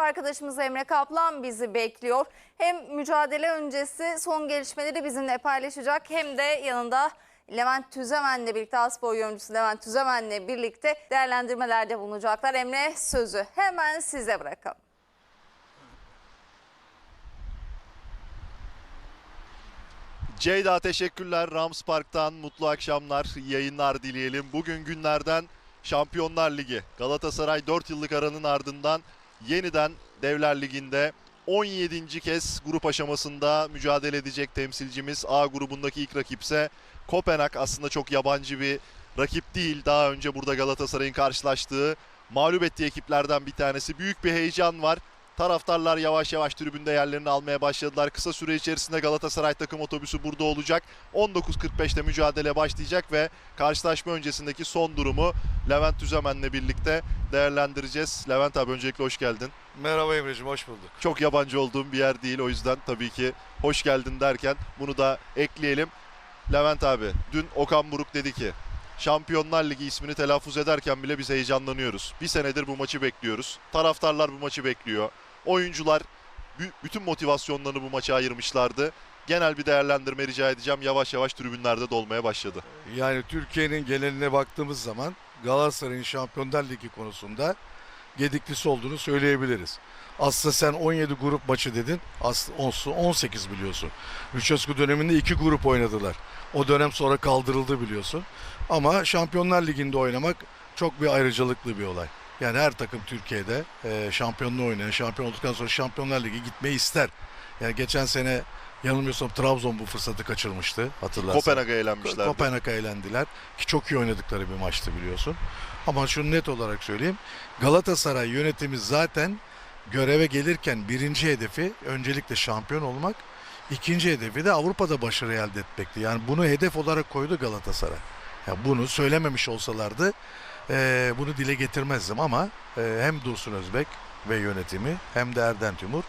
arkadaşımız Emre Kaplan bizi bekliyor. Hem mücadele öncesi son gelişmeleri bizimle paylaşacak hem de yanında Levent Tüzemen'le birlikte Aspor yorumcusu Levent Tüzemen'le birlikte değerlendirmelerde bulunacaklar. Emre sözü hemen size bırakalım. Ceyda teşekkürler. Rams Park'tan mutlu akşamlar, yayınlar dileyelim. Bugün günlerden Şampiyonlar Ligi. Galatasaray 4 yıllık aranın ardından yeniden Devler Ligi'nde 17. kez grup aşamasında mücadele edecek temsilcimiz. A grubundaki ilk rakipse Kopenhag aslında çok yabancı bir rakip değil. Daha önce burada Galatasaray'ın karşılaştığı mağlup ettiği ekiplerden bir tanesi. Büyük bir heyecan var. Taraftarlar yavaş yavaş tribünde yerlerini almaya başladılar. Kısa süre içerisinde Galatasaray takım otobüsü burada olacak. 19.45'te mücadele başlayacak ve karşılaşma öncesindeki son durumu Levent Tüzemen'le birlikte değerlendireceğiz. Levent abi öncelikle hoş geldin. Merhaba Emre'ciğim, hoş bulduk. Çok yabancı olduğum bir yer değil o yüzden tabii ki hoş geldin derken bunu da ekleyelim. Levent abi dün Okan Buruk dedi ki Şampiyonlar Ligi ismini telaffuz ederken bile biz heyecanlanıyoruz. Bir senedir bu maçı bekliyoruz. Taraftarlar bu maçı bekliyor. Oyuncular bü- bütün motivasyonlarını bu maça ayırmışlardı. Genel bir değerlendirme rica edeceğim. Yavaş yavaş tribünlerde dolmaya başladı. Yani Türkiye'nin geneline baktığımız zaman Galatasaray'ın Şampiyonlar Ligi konusunda gediklisi olduğunu söyleyebiliriz. Aslında sen 17 grup maçı dedin. Aslında 18 biliyorsun. Lucescu döneminde iki grup oynadılar. O dönem sonra kaldırıldı biliyorsun. Ama Şampiyonlar Ligi'nde oynamak çok bir ayrıcalıklı bir olay. Yani her takım Türkiye'de e, şampiyonluğu oynayan, şampiyon olduktan sonra Şampiyonlar Ligi gitmeyi ister. Yani geçen sene yanılmıyorsam Trabzon bu fırsatı kaçırmıştı hatırlarsan. Kopenhag'a eğlenmişlerdi. Kopenhag'a eğlendiler ki çok iyi oynadıkları bir maçtı biliyorsun. Ama şunu net olarak söyleyeyim. Galatasaray yönetimi zaten göreve gelirken birinci hedefi öncelikle şampiyon olmak. ikinci hedefi de Avrupa'da başarı elde etmekti. Yani bunu hedef olarak koydu Galatasaray. Ya bunu söylememiş olsalardı eee, bunu dile getirmezdim ama eee, hem Dursun Özbek ve yönetimi hem de Erden Timur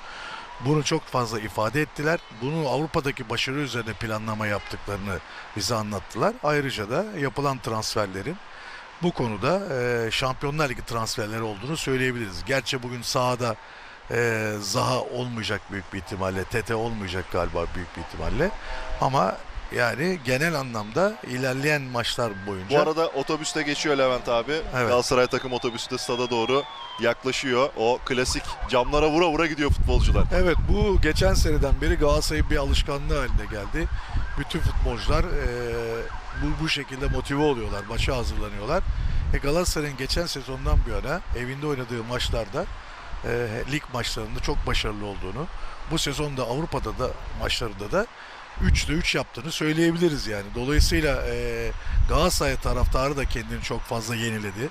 bunu çok fazla ifade ettiler. Bunu Avrupa'daki başarı üzerine planlama yaptıklarını bize anlattılar. Ayrıca da yapılan transferlerin bu konuda e, Şampiyonlar Ligi transferleri olduğunu söyleyebiliriz. Gerçi bugün sahada e, Zaha olmayacak büyük bir ihtimalle, Tete olmayacak galiba büyük bir ihtimalle. Ama yani genel anlamda ilerleyen maçlar boyunca Bu arada otobüste geçiyor Levent abi. Galatasaray takım otobüsü de stada doğru yaklaşıyor. O klasik camlara vura vura gidiyor futbolcular. Evet bu geçen seneden beri Galatasaray'ın bir alışkanlığı haline geldi. Bütün futbolcular eee, bu, bu şekilde motive oluyorlar, maça hazırlanıyorlar. E Galatasaray'ın geçen sezondan bu yana evinde oynadığı maçlarda eee, lig maçlarında çok başarılı olduğunu, bu sezonda Avrupa'da da maçlarında da 3'te 3 yaptığını söyleyebiliriz yani. Dolayısıyla eee Galatasaray taraftarı da kendini çok fazla yeniledi.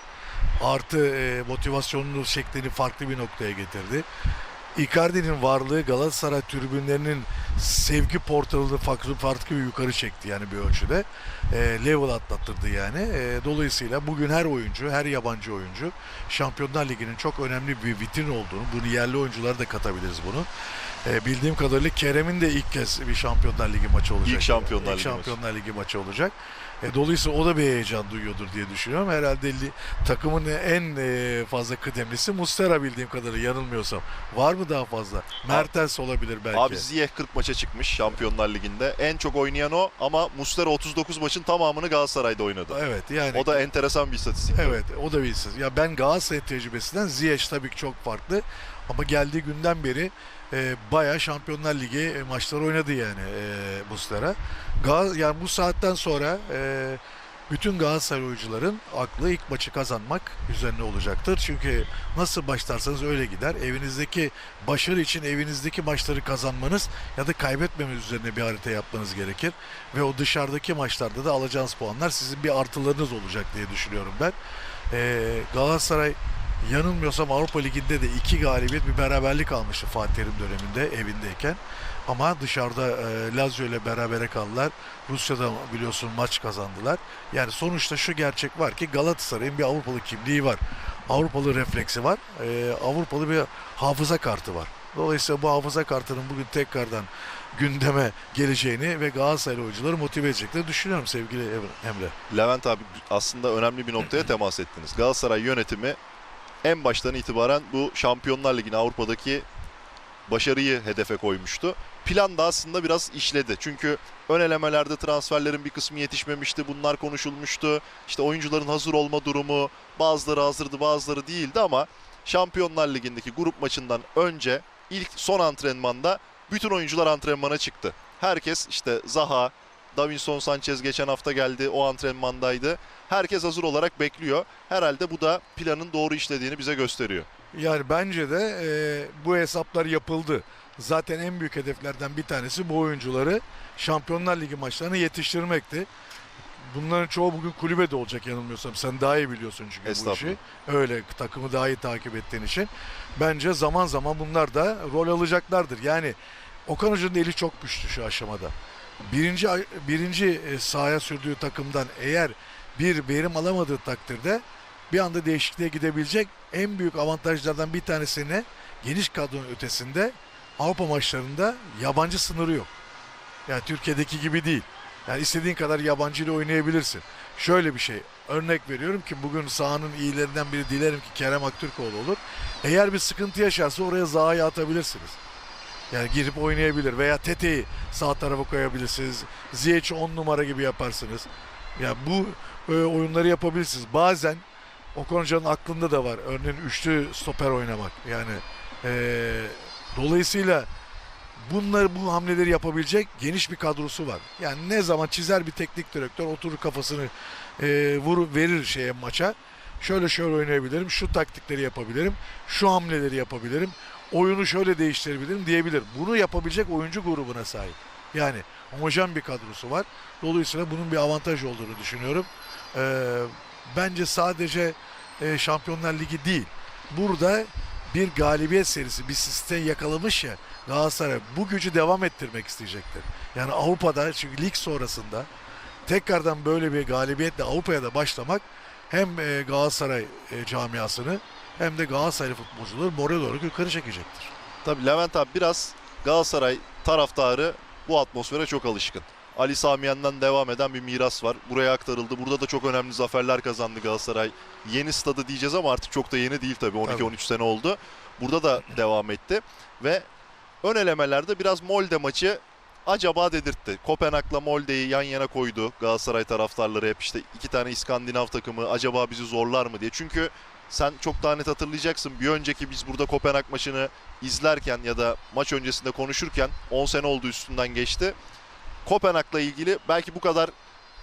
Artı eee motivasyonunu şeklini farklı bir noktaya getirdi. Icardi'nin varlığı Galatasaray tribünlerinin sevgi portalını farklı farklı bir yukarı çekti yani bir ölçüde. E, level atlattırdı yani. E, dolayısıyla bugün her oyuncu, her yabancı oyuncu Şampiyonlar Ligi'nin çok önemli bir vitrin olduğunu, bunu yerli oyunculara da katabiliriz bunu. E, bildiğim kadarıyla Kerem'in de ilk kez bir Şampiyonlar Ligi maçı olacak. İlk Şampiyonlar İlk Ligi. Şampiyonlar Ligi maçı olacak. E, dolayısıyla o da bir heyecan duyuyordur diye düşünüyorum. Herhalde li- takımın en e, fazla kıdemlisi Mustera bildiğim kadarıyla yanılmıyorsam. Var mı daha fazla? Mertens olabilir belki. Abi Ziyech 40 maça çıkmış Şampiyonlar Ligi'nde. En çok oynayan o ama Muslera 39 maçın tamamını Galatasaray'da oynadı. Evet yani. O da enteresan bir istatistik. Evet o da bir istatistik. Ya ben Galatasaray tecrübesinden Ziyech tabii ki çok farklı. Ama geldiği günden beri e, bayağı Şampiyonlar Ligi e, maçları oynadı yani e, Muslera. Gal yani bu saatten sonra e, bütün Galatasaray oyuncuların aklı ilk maçı kazanmak üzerine olacaktır. Çünkü nasıl başlarsanız öyle gider. Evinizdeki başarı için evinizdeki maçları kazanmanız ya da kaybetmemeniz üzerine bir harita yapmanız gerekir. Ve o dışarıdaki maçlarda da alacağınız puanlar sizin bir artılarınız olacak diye düşünüyorum ben. Ee, Galatasaray yanılmıyorsam Avrupa Ligi'nde de iki galibiyet bir beraberlik almıştı Fatih Terim döneminde evindeyken. Ama dışarıda e, Lazio ile berabere kaldılar. Rusya'da biliyorsun maç kazandılar. Yani sonuçta şu gerçek var ki Galatasaray'ın bir Avrupalı kimliği var. Avrupalı refleksi var. E, Avrupalı bir hafıza kartı var. Dolayısıyla bu hafıza kartının bugün tekrardan gündeme geleceğini ve Galatasaray oyuncuları motive edeceklerini düşünüyorum sevgili Emre. Levent abi aslında önemli bir noktaya temas ettiniz. Galatasaray yönetimi en baştan itibaren bu Şampiyonlar Ligi'ne Avrupa'daki başarıyı hedefe koymuştu. Plan da aslında biraz işledi. Çünkü ön elemelerde transferlerin bir kısmı yetişmemişti. Bunlar konuşulmuştu. İşte oyuncuların hazır olma durumu bazıları hazırdı bazıları değildi ama Şampiyonlar Ligi'ndeki grup maçından önce ilk son antrenmanda bütün oyuncular antrenmana çıktı. Herkes işte Zaha, Davinson Sanchez geçen hafta geldi o antrenmandaydı. Herkes hazır olarak bekliyor. Herhalde bu da planın doğru işlediğini bize gösteriyor. Yani bence de e, bu hesaplar yapıldı. Zaten en büyük hedeflerden bir tanesi bu oyuncuları Şampiyonlar Ligi maçlarına yetiştirmekti. Bunların çoğu bugün kulübede olacak yanılmıyorsam. Sen daha iyi biliyorsun çünkü bu işi. Öyle takımı daha iyi takip ettiğin için. Bence zaman zaman bunlar da rol alacaklardır. Yani Okan Hoca'nın eli çok güçlü şu aşamada. Birinci, birinci e, sahaya sürdüğü takımdan eğer bir verim alamadığı takdirde bir anda değişikliğe gidebilecek en büyük avantajlardan bir tanesini geniş kadronun ötesinde Avrupa maçlarında yabancı sınırı yok. Yani Türkiye'deki gibi değil. Yani istediğin kadar yabancı ile oynayabilirsin. Şöyle bir şey. Örnek veriyorum ki bugün sahanın iyilerinden biri dilerim ki Kerem Aktürkoğlu olur. Eğer bir sıkıntı yaşarsa oraya Zaha'yı atabilirsiniz. Yani girip oynayabilir veya Tete'yi sağ tarafa koyabilirsiniz. Ziyech'i 10 numara gibi yaparsınız. Ya bu e, oyunları yapabilirsiniz. Bazen Okan Hoca'nın aklında da var. Örneğin üçlü stoper oynamak. Yani e, dolayısıyla bunları bu hamleleri yapabilecek geniş bir kadrosu var. Yani ne zaman çizer bir teknik direktör oturur kafasını e, vurur verir şeye maça. Şöyle şöyle oynayabilirim, şu taktikleri yapabilirim, şu hamleleri yapabilirim, oyunu şöyle değiştirebilirim diyebilir. Bunu yapabilecek oyuncu grubuna sahip. Yani homojen bir kadrosu var. Dolayısıyla bunun bir avantaj olduğunu düşünüyorum. Ee, bence sadece e, Şampiyonlar Ligi değil. Burada bir galibiyet serisi, bir sistem yakalamış ya Galatasaray bu gücü devam ettirmek isteyecektir. Yani Avrupa'da çünkü lig sonrasında tekrardan böyle bir galibiyetle Avrupa'ya da başlamak hem e, Galatasaray e, camiasını hem de Galatasaray futbolcuları moral olarak yukarı çekecektir. Tabii Levent abi biraz Galatasaray taraftarı bu atmosfere çok alışkın. Ali Samiyen'den devam eden bir miras var. Buraya aktarıldı. Burada da çok önemli zaferler kazandı Galatasaray. Yeni stadı diyeceğiz ama artık çok da yeni değil tabii. 12-13 sene oldu. Burada da devam etti. Ve ön elemelerde biraz Molde maçı acaba dedirtti. Kopenhag'la Molde'yi yan yana koydu Galatasaray taraftarları hep işte iki tane İskandinav takımı acaba bizi zorlar mı diye. Çünkü sen çok daha net hatırlayacaksın. Bir önceki biz burada Kopenhag maçını izlerken ya da maç öncesinde konuşurken 10 sene oldu üstünden geçti. Kopenhag'la ilgili belki bu kadar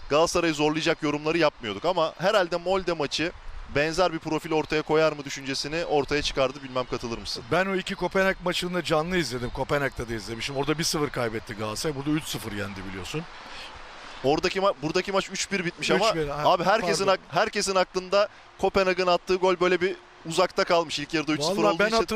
Galatasaray'ı zorlayacak yorumları yapmıyorduk ama herhalde Molde maçı benzer bir profil ortaya koyar mı düşüncesini ortaya çıkardı. Bilmem katılır mısın? Ben o iki Kopenhag maçını canlı izledim. Kopenhag'da da izlemişim. Orada 1-0 kaybetti Galatasaray. Burada 3-0 yendi biliyorsun. Oradaki ma- buradaki maç 3-1 bitmiş ama 3-1, ha, abi herkesin ak- herkesin aklında Kopenhag'ın attığı gol böyle bir uzakta kalmış. İlk yarıda 3-0 Vallahi olduğu ben için